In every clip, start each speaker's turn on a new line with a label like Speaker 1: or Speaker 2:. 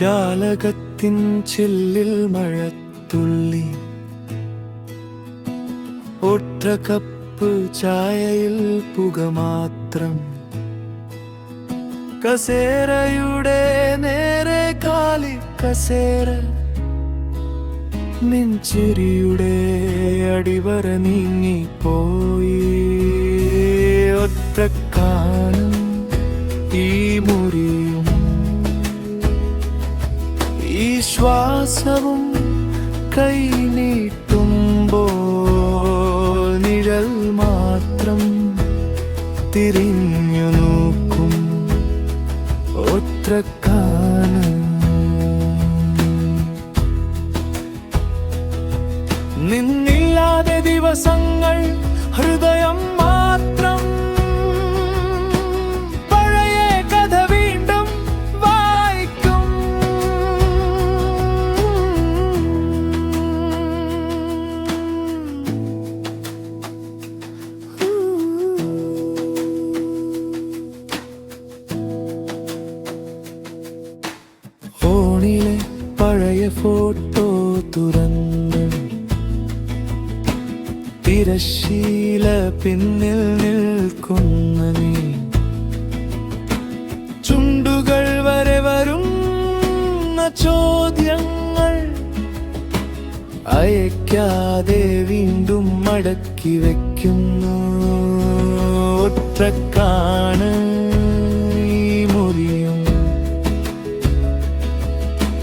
Speaker 1: ജാലകത്തിൻ ചില്ലിൽ മഴത്തുള്ളി. ഒറ്റ കപ്പ് ചായയിൽ പുക മാത്രം. കസേരയുടെ നേരെ കാലി കസേര. നെഞ്ചിരിയുടെ അടിവര നീങ്ങിപ്പോയി ഒറ്റക്കാലം ഈ മുറിയും ശ്വാസവും കൈ നീട്ടുമ്പോൾ നിഴൽ മാത്രം തിരിഞ്ഞു നോക്കും ഒത്രക്കാണ്. നിന്നില്ലാതെ ദിവസങ്ങൾ ഹൃദയം മാത്രം ഫോട്ടോ തുറന്ന് തിരശീല പിന്നിൽ നിൽക്കുന്ന ചുണ്ടുകൾ വരെ വരുന്ന ചോദ്യങ്ങൾ അയക്കാതെ വീണ്ടും മടക്കി വയ്ക്കുന്നു ഒറ്റക്കാണ് ഈ മുറിയും.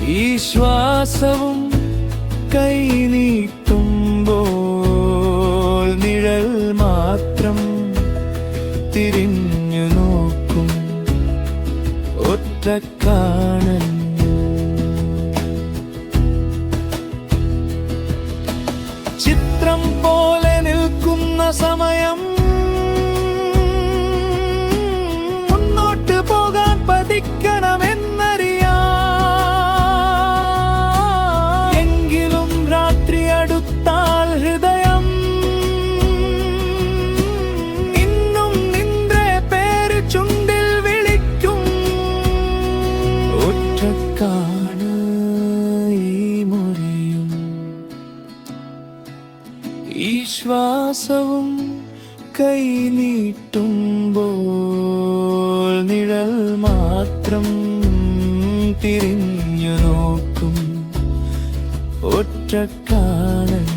Speaker 1: ഈ ശ്വാസവും കൈ നീട്ടുമ്പോൾ നിഴൽ മാത്രം തിരിഞ്ഞു നോക്കും ഒറ്റക്കാണൻ. ചിത്രം പോലെ നിൽക്കുന്ന സമയം ഈ ശ്വാസവും കൈ നീട്ടുമ്പോൾ നിഴൽ മാത്രം തിരിഞ്ഞു നോക്കും. ഒറ്റക്കാണൻ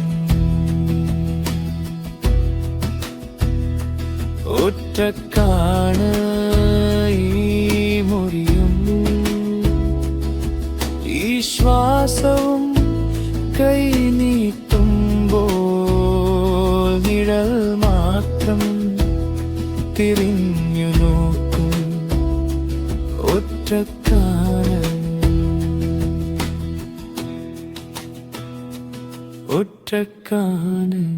Speaker 1: ഒറ്റക്കാണ് ഈ മുറിയും. ശ്വാസവും കൈ നീട്ടുമ്പോൾ തിരിഞ്ഞു നോക്കും ഒറ്റക്കാരൻ ഒറ്റക്കാരൻ